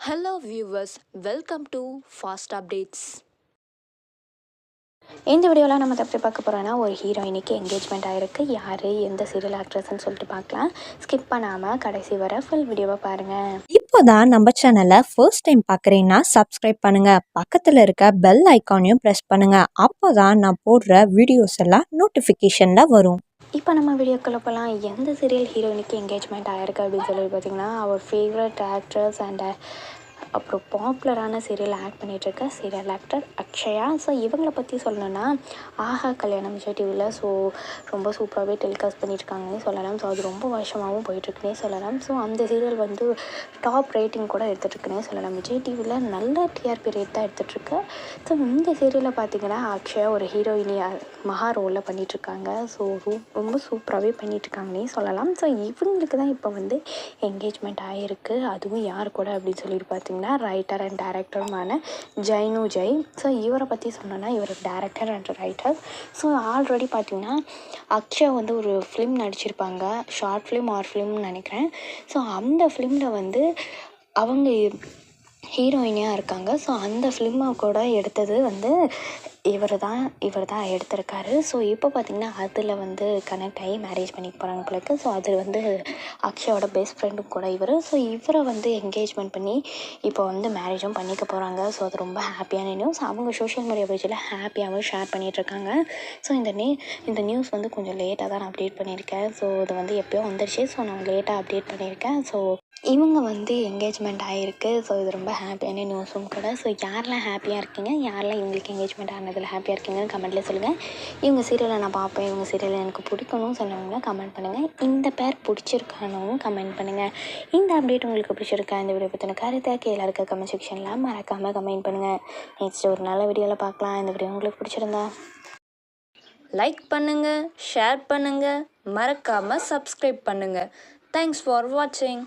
Hello viewers, welcome to Fast Updates. இந்த வீடியோவில் நம்ம எப்படி பார்க்க போகிறோன்னா ஒரு ஹீரோயினுக்கு என்கேஜ்மெண்ட் ஆகிருக்கு யார் எந்த சீரியல் ஆக்ட்ரஸ்ன்னு சொல்லிட்டு பார்க்கலாம். ஸ்கிப் பண்ணாமல் கடைசி வர ஃபுல் வீடியோவை பாருங்கள் இப்போதான் நம்ம சேனலை ஃபர்ஸ்ட் டைம் பார்க்குறீங்கன்னா சப்ஸ்கிரைப் பண்ணுங்க. பக்கத்தில் இருக்க பெல் ஐக்கானையும் ப்ரெஸ் பண்ணுங்க. அப்போதான் நான் போடுற வீடியோஸ் எல்லாம் நோட்டிஃபிகேஷனில் வரும். இப்போ நம்ம வீடியோக்குள்ளே போகலாம். எந்த சீரியல் ஹீரோயினுக்கு என்கேஜ்மெண்ட் ஆகிருக்கு அப்படின்னு சொல்லி பார்த்தீங்கன்னா அவர் ஃபேவரட் ஆக்ட்ரஸ் அண்ட் அப்புறம் பாப்புலரான சீரியல் ஆக்ட் பண்ணிகிட்ருக்க சீரியல் ஆக்டர் அக்ஷயா. ஸோ இவங்களை பற்றி சொல்லணும்னா ஆஹா கல்யாணம் விஜய் டிவியில் ஸோ ரொம்ப சூப்பராகவே டெலிகாஸ்ட் பண்ணியிருக்காங்கன்னே சொல்லலாம். ஸோ அது ரொம்ப வருஷமாகவும் போயிட்டுருக்குனே சொல்லலாம். ஸோ அந்த சீரியல் வந்து டாப் ரேட்டிங் கூட எடுத்துகிட்ருக்குனே சொல்லலாம். விஜய் டிவியில் நல்ல டிஆர்பி ரேட் தான் எடுத்துகிட்ருக்கு ஸோ இந்த சீரியலில் பார்த்தீங்கன்னா அக்ஷயா ஒரு ஹீரோயினி மகா ரோலில் பண்ணிகிட்ருக்காங்க ஸோ ரொம்ப சூப்பராகவே பண்ணிகிட்ருக்காங்கன்னே சொல்லலாம். ஸோ இவங்களுக்கு தான் இப்போ வந்து என்கேஜ்மெண்ட் ஆகிருக்கு அதுவும் யார் கூட அப்படின்னு சொல்லிட்டு பார்த்தீங்கன்னா ரைட்டர் அண்ட் டேரக்டருமான ஜைனு ஜெய். ஸோ இவரை பற்றி சொன்னோன்னா இவர் director and writer so already பார்த்தீங்கன்னா அக்ஷயா வந்து ஒரு ஃபிலிம் நடிச்சிருப்பாங்க. ஷார்ட் ஃபிலிம் ஆர் ஃபிலிம்னு நினைக்கிறேன். ஸோ அந்த ஃபிலிமில் வந்து அவங்க ஹீரோயினியாக இருக்காங்க. ஸோ அந்த ஃபிலிமை கூட எடுத்தது வந்து இவர் தான் இவர் தான் எடுத்திருக்காரு. ஸோ இப்போ பார்த்திங்கன்னா அதில் வந்து கனெக்ட் ஆகி மேரேஜ் பண்ணிக்க போகிறாங்க பிள்ளைக்கு ஸோ அது வந்து அக்ஷயோட பெஸ்ட் ஃப்ரெண்டும் கூட இவர். ஸோ இவரை வந்து என்கேஜ்மெண்ட் பண்ணி இப்போ வந்து மேரேஜும் பண்ணிக்க போகிறாங்க ஸோ அது ரொம்ப ஹாப்பியான நியூஸ் அவங்க சோஷியல் மீடியா பேஜில் ஹாப்பியாகவும் ஷேர் பண்ணிகிட்ருக்காங்க ஸோ இந்த நே இந்த நியூஸ் வந்து கொஞ்சம் லேட்டாக தான் நான் அப்டேட் பண்ணியிருக்கேன். ஸோ இது வந்து எப்போயோ வந்துருச்சு. ஸோ நான் லேட்டாக அப்டேட் பண்ணியிருக்கேன். ஸோ இவங்க வந்து என்கேஜ்மெண்ட் ஆகிருக்கு ஸோ இது ரொம்ப ஹாப்பியான நியூஸும் கூட. ஸோ யாரெல்லாம் ஹாப்பியாக இருக்கீங்க? யாரெல்லாம் இவங்களுக்கு என்கேஜ்மெண்ட் ஆனதில் ஹாப்பியாக இருக்கீங்கன்னு கமெண்ட்டில் சொல்லுங்கள் இவங்க சீரியலை நான் பார்ப்பேன். இவங்க சீரியல் எனக்கு பிடிக்கணும்னு சொன்னவங்களாம் கமெண்ட் பண்ணுங்கள் இந்த பேர் பிடிச்சிருக்கானவும் கமெண்ட் பண்ணுங்கள் இந்த அப்டேட் உங்களுக்கு பிடிச்சிருக்கா? இந்த வீடியோ பற்றின கருத்தை கீழே இருக்க கமெண்ட் செக்ஷனில் மறக்காமல் கமெண்ட் பண்ணுங்கள் நெக்ஸ்ட் ஒரு நல்ல வீடியோவில் பார்க்கலாம். இந்த வீடியோ உங்களுக்கு பிடிச்சிருந்தா. லைக் பண்ணுங்கள் ஷேர் பண்ணுங்கள் மறக்காமல் சப்ஸ்கிரைப் பண்ணுங்கள் தேங்க்ஸ் ஃபார் வாட்சிங்